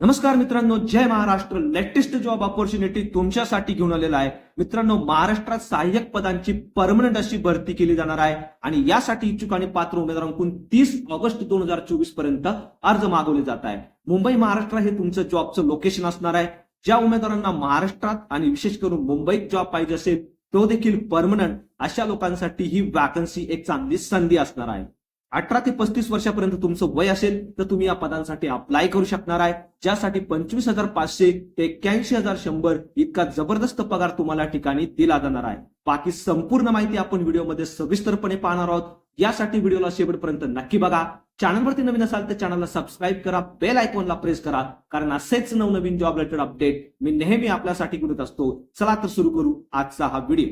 नमस्कार मित्रांनो जय महाराष्ट्र. लेटेस्ट जॉब ऑपॉर्च्युनिटी तुमच्यासाठी घेऊन आलेला आहे. मित्रांनो महाराष्ट्रात सहाय्यक पदांची परमनंट अशी भरती केली जाणार आहे. आणि यासाठी इच्छुक आणि पात्र उमेदवारांकडून तीस ऑगस्ट दोन हजार चोवीसपर्यंत अर्ज मागवले जात आहे मुंबई महाराष्ट्र हे तुमचं जॉबचं लोकेशन असणार आहे. ज्या उमेदवारांना महाराष्ट्रात आणि विशेष करून मुंबईत जॉब पाहिजे असेल तो देखील परमनंट अशा लोकांसाठी ही वॅकन्सी एक चांगली संधी असणार आहे. अठरा ते पस्तीस वर्षापर्यंत तुमचं वय असेल तर तुम्ही या पदांसाठी अप्लाय करू शकणार आहे. ज्यासाठी पंचवीस हजार पाचशे ते एक्क्याऐंशी हजार शंभर इतका जबरदस्त पगार तुम्हाला ठिकाणी दिला जाणार आहे. बाकी संपूर्ण माहिती आपण व्हिडिओमध्ये सविस्तरपणे पाहणार आहोत. यासाठी व्हिडिओला शेवटपर्यंत नक्की बघा. चॅनलवरती नवीन असाल तर चॅनलला सबस्क्राईब करा बेल आयकॉनला प्रेस करा कारण असेच नवनवीन जॉब रिलेटेड अपडेट मी नेहमी आपल्यासाठी करत असतो. चला तर सुरू करू आजचा हा व्हिडिओ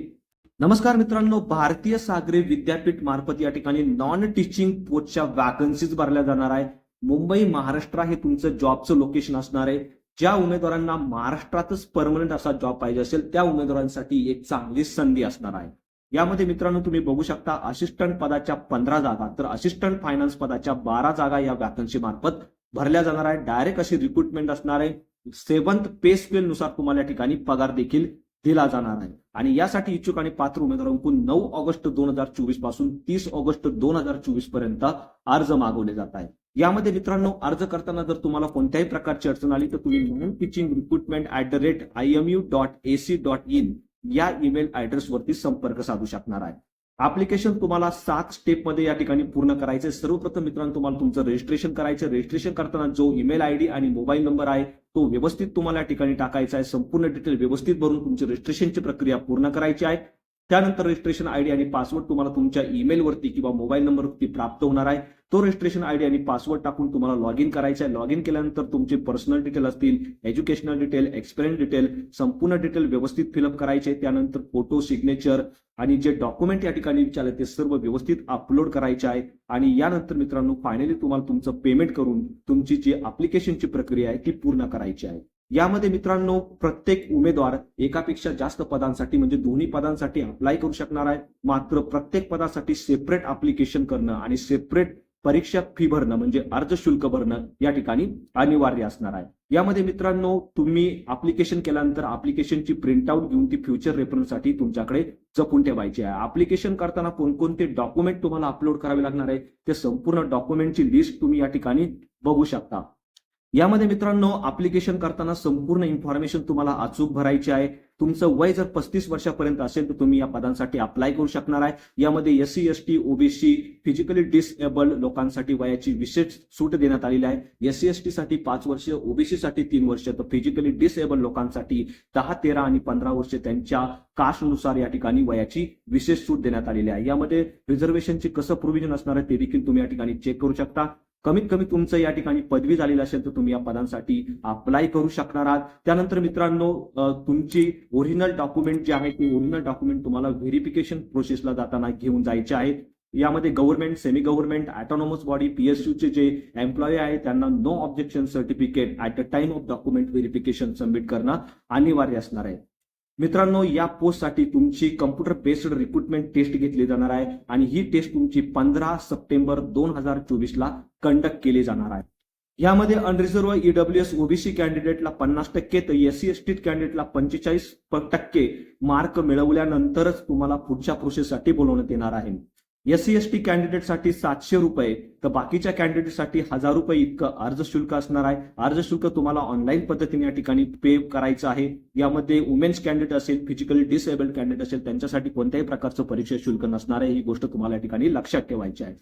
नमस्कार मित्रांनो भारतीय सागरी विद्यापीठ मार्फत या ठिकाणी नॉन टीचिंग पोस्टच्या वॅकन्सीज भरल्या जाणार आहे मुंबई महाराष्ट्र हे तुमचं जॉबचं लोकेशन असणार आहे. ज्या उमेदवारांना महाराष्ट्रातच परमनंट असा जॉब पाहिजे असेल त्या उमेदवारांसाठी एक चांगली संधी असणार आहे. यामध्ये मित्रांनो तुम्ही बघू शकता असिस्टंट पदाच्या पंधरा जागा तर असिस्टंट फायनान्स पदाच्या बारा जागा या वॅकन्सी मार्फत भरल्या जाणार आहे डायरेक्ट अशी रिक्रुटमेंट असणार आहे. सेवन्थ पे स्केल नुसार तुम्हाला या ठिकाणी पगार देखील दिला जाणार आहे आणि यासाठी इच्छुक आणि पात्र उमेदवारांकडून नऊ ऑगस्ट दोन हजार चोवीसपासून तीस ऑगस्ट दोन हजार चोवीसपर्यंत अर्ज मागवले जात आहे यामध्ये मित्रांनो अर्ज करताना जर तुम्हाला कोणत्याही प्रकारची अडचण आली तर तुम्ही non teaching recruitment at the rate I M U dot AC dot in या ईमेल ऍड्रेसवरती संपर्क साधू शकणार आहे. अप्लिकेशन तुम्हाला सात स्टेपमध्ये या ठिकाणी पूर्ण करायचं आहे सर्वप्रथम मित्रांनो तुम्हाला तुमचं रजिस्ट्रेशन करायचं रजिस्ट्रेशन करताना जो ईमेल आयडी आणि मोबाईल नंबर आहे तो व्यवस्थित तुम्हाला या ठिकाणी टाकायचा आहे. संपूर्ण डिटेल व्यवस्थित भरून तुमची रजिस्ट्रेशनची प्रक्रिया पूर्ण करायची आहे. त्यानंतर रजिस्ट्रेशन आयडी आणि पासवर्ड तुम्हाला तुमच्या ईमेलवरती किंवा मोबाईल नंबरवरती प्राप्त होणार आहे. तो रजिस्ट्रेशन आयडी आणि पासवर्ड टाकून तुम्हाला लॉग इन करायचा आहे. लॉग इन केल्यानंतर तुमचे पर्सनल डिटेल असतील एज्युकेशनल डिटेल एक्सपिरियन्स डिटेल संपूर्ण डिटेल व्यवस्थित फिलअप करायचे. त्यानंतर फोटो सिग्नेचर आणि जे डॉक्युमेंट या ठिकाणी विचारले ते सर्व व्यवस्थित अपलोड करायचे आहे. आणि यानंतर मित्रांनो फायनली तुम्हाला तुमचं पेमेंट करून तुमची जी अप्लिकेशनची प्रक्रिया आहे ती पूर्ण करायची आहे. यामध्ये मित्रांनो प्रत्येक उमेदवार एकापेक्षा जास्त पदांसाठी म्हणजे दोन्ही पदांसाठी अप्लाय करू शकणार आहे. मात्र प्रत्येक पदासाठी सेपरेट अप्लिकेशन करणं आणि सेपरेट परीक्षा फी भरणं म्हणजे अर्ज शुल्क भरणं या ठिकाणी अनिवार्य असणार आहे. यामध्ये मित्रांनो तुम्ही अप्लिकेशन केल्यानंतर अप्लिकेशनची प्रिंटआउट घेऊन ती फ्युचर रेफरन्ससाठी तुमच्याकडे जपून ठेवायची आहे. अप्लिकेशन करताना कोणकोणते डॉक्युमेंट तुम्हाला अपलोड करावे लागणार आहे ते संपूर्ण डॉक्युमेंटची लिस्ट तुम्ही या ठिकाणी बघू शकता. यामध्ये मित्रांनो अप्लिकेशन करताना संपूर्ण इन्फॉर्मेशन तुम्हाला अचूक भरायची आहे. तुमचं वय जर पस्तीस वर्षापर्यंत असेल तर तुम्ही या पदांसाठी अप्लाय करू शकणार आहे. यामध्ये S C S T OBC physically disabled लोकांसाठी वयाची विशेष सूट देण्यात आलेली आहे. एस सी एस टी साठी पाच वर्ष ओबीसी साठी तीन वर्ष तर फिजिकली डिसएबल लोकांसाठी दहा तेरा आणि पंधरा वर्ष त्यांच्या कास्टनुसार या ठिकाणी वयाची विशेष सूट देण्यात आलेली आहे. यामध्ये रिझर्वेशनची कसं प्रोव्हिजन असणार आहे ते देखील तुम्ही या ठिकाणी चेक करू शकता. कमीत कमी तुमचं या ठिकाणी पदवी झालेली असेल तर तुम्ही या पदांसाठी अप्लाय करू शकणार आहात. त्यानंतर मित्रांनो तुमची ओरिजिनल डॉक्युमेंट जे आहे ते ओरिजिनल डॉक्युमेंट तुम्हाला व्हेरिफिकेशन प्रोसेसला जाताना घेऊन जायचे आहेत. यामध्ये government semi government autonomous body पीएसयूचे जे एम्प्लॉई आहे त्यांना no objection certificate at the time of document verification submit करणं अनिवार्य असणार आहे. मित्रांनो या पोस्टसाठी तुमची कम्प्युटर बेस्ड रिक्रुटमेंट टेस्ट घेतली जाणार आहे आणि ही टेस्ट तुमची पंधरा सप्टेंबर दोन हजार चोवीसला कंडक्ट केली जाणार आहे. यामध्ये अनरिझर्व ईडब्ल्यू एस ओबीसी कॅन्डिडेटला पन्नास टक्के तर एस सी एस टी कॅन्डिडेटला पंचेचाळीस टक्के मार्क मिळवल्यानंतरच तुम्हाला पुढच्या प्रोसेससाठी बोलवण्यात येणार आहे. एस सी एस टी कॅन्डिडेटसाठी सातशे रुपये तर बाकीच्या कॅन्डिडेटसाठी हजार रुपये इतकं अर्ज शुल्क असणार आहे. अर्ज शुल्क तुम्हाला ऑनलाईन पद्धतीने या ठिकाणी पे करायचं आहे. यामध्ये वुमेन्स कॅन्डिडेट असेल फिजिकली डिसेबल्ड कॅन्डिडेट असेल त्यांच्यासाठी कोणत्याही प्रकारचं परीक्षा शुल्क नसणार आहे. ही गोष्ट तुम्हाला या ठिकाणी लक्षात ठेवायची आहे.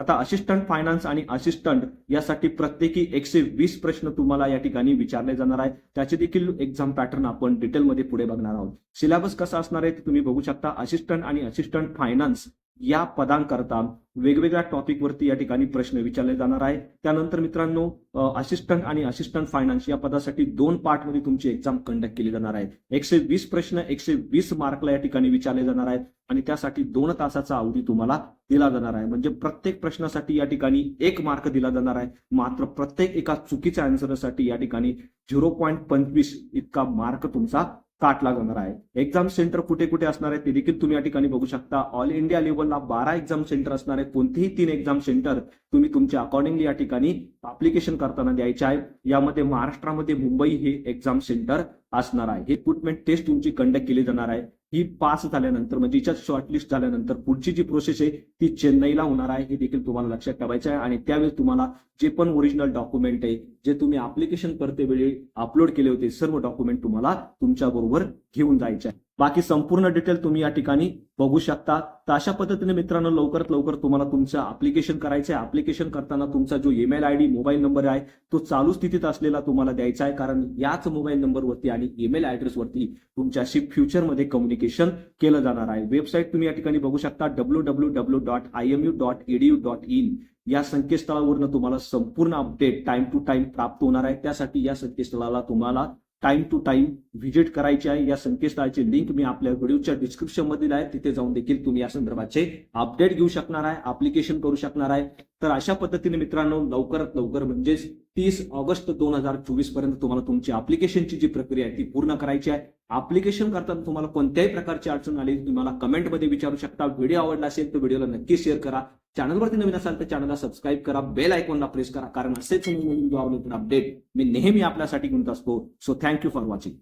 आता असिस्टंट फायनान्स आणि असिस्टंट यासाठी प्रत्येकी एकशे वीस प्रश्न तुम्हाला या ठिकाणी विचारले जाणार आहे. त्याचे देखील एक्झाम पॅटर्न आपण डिटेलमध्ये पुढे बघणार आहोत. सिलेबस कसा असणार आहे ते तुम्ही बघू शकता. असिस्टंट आणि असिस्टंट फायनान्स या पदांकरता वेगवेगळ्या टॉपिकवरती या ठिकाणी प्रश्न विचारले जाणार आहे त्यानंतर मित्रांनो असिस्टंट आणि असिस्टंट फायनान्स या पदासाठी दोन पार्टमध्ये तुमची एक्झाम कंडक्ट केली जाणार आहे एकशे वीस प्रश्न एकशे वीस मार्कला या ठिकाणी विचारले जाणार आहेत आणि त्यासाठी दोन तासाचा अवधी तुम्हाला दिला जाणार आहे. म्हणजे प्रत्येक प्रश्नासाठी या ठिकाणी एक मार्क दिला जाणार आहे. मात्र प्रत्येक एका चुकीच्या आन्सरसाठी या ठिकाणी झिरो पॉईंट पंचवीस इतका मार्क तुमचा काटला जाणार आहे. एक्झाम सेंटर कुठे कुठे असणार आहे ते देखील तुम्ही या ठिकाणी बघू शकता. ऑल इंडिया लेवलला बारा एक्झाम सेंटर असणार आहे कोणतेही तीन एक्झाम सेंटर तुम्ही तुमच्या अकॉर्डिंगली या ठिकाणी अप्लिकेशन करताना द्यायचे आहे. यामध्ये महाराष्ट्रामध्ये मुंबई हे एक्झाम सेंटर असणार आहे. हे पुटमेंट टेस्ट तुमची कंडक्ट केली जाणार आहे. ही पास झाल्यानंतर म्हणजे हिच्यात शॉर्टलिस्ट झाल्यानंतर पुढची जी प्रोसेस आहे ती चेन्नईला होणार आहे हे देखील तुम्हाला लक्षात ठेवायचं आहे. आणि त्यावेळेस तुम्हाला जे पण ओरिजिनल डॉक्युमेंट आहे जे तुम्ही अप्लिकेशन करते वेळी अपलोड केले होते सर्व डॉक्युमेंट तुम्हाला तुमच्या बरोबर घेऊन जायचे आहे. बाकी संपूर्ण डिटेल तुम्ही या ठिकाणी बघू शकता. तर अशा पद्धतीने मित्रांनो लवकरात लवकर तुम्हाला तुमचं अप्लिकेशन करायचं आहे अप्लिकेशन करताना तुमचा जो email I D mobile number आहे तो चालू स्थितीत असलेला तुम्हाला द्यायचा आहे. कारण याच मोबाईल नंबरवरती आणि ईमेल ऍड्रेसवरती तुमच्याशी फ्युचरमध्ये कम्युनिकेशन केलं जाणार आहे. वेबसाईट तुम्ही या ठिकाणी बघू शकता. W W W dot I M U dot EDU dot in या संकेतस्थळावरनं तुम्हाला संपूर्ण अपडेट टाइम टू टाइम प्राप्त होणार आहे. त्यासाठी या संकेतस्थळाला तुम्हाला टाइम टू टाइम व्हिजिट करायची आहे. या संकेतस्थळाची लिंक मी आपल्या व्हिडिओच्या डिस्क्रिप्शन मधील आहे. तिथे जाऊन देखील तुम्ही या संदर्भाचे अपडेट घेऊ शकणार आहे अप्लिकेशन करू शकणार आहे. तर अशा पद्धतीने मित्रांनो लवकरात लवकर म्हणजेच तीस ऑगस्ट दोन हजार चोवीसपर्यंत तुम्हाला तुमची अप्लिकेशनची जी प्रक्रिया आहे ती पूर्ण करायची आहे. अप्लिकेशन करताना तुम्हाला कोणत्याही प्रकारची अडचण आली तुम्हाला कमेंटमध्ये विचारू शकता. व्हिडिओ आवडला असेल तर व्हिडिओला नक्की शेअर करा. चॅनलवरती नवीन असाल तर चॅनलला सबस्क्राईब करा बेल आयकॉनला प्रेस करा कारण असेच नवीन अपडेट मी नेहमी आपल्यासाठी गुंत असतो. So thank you for watching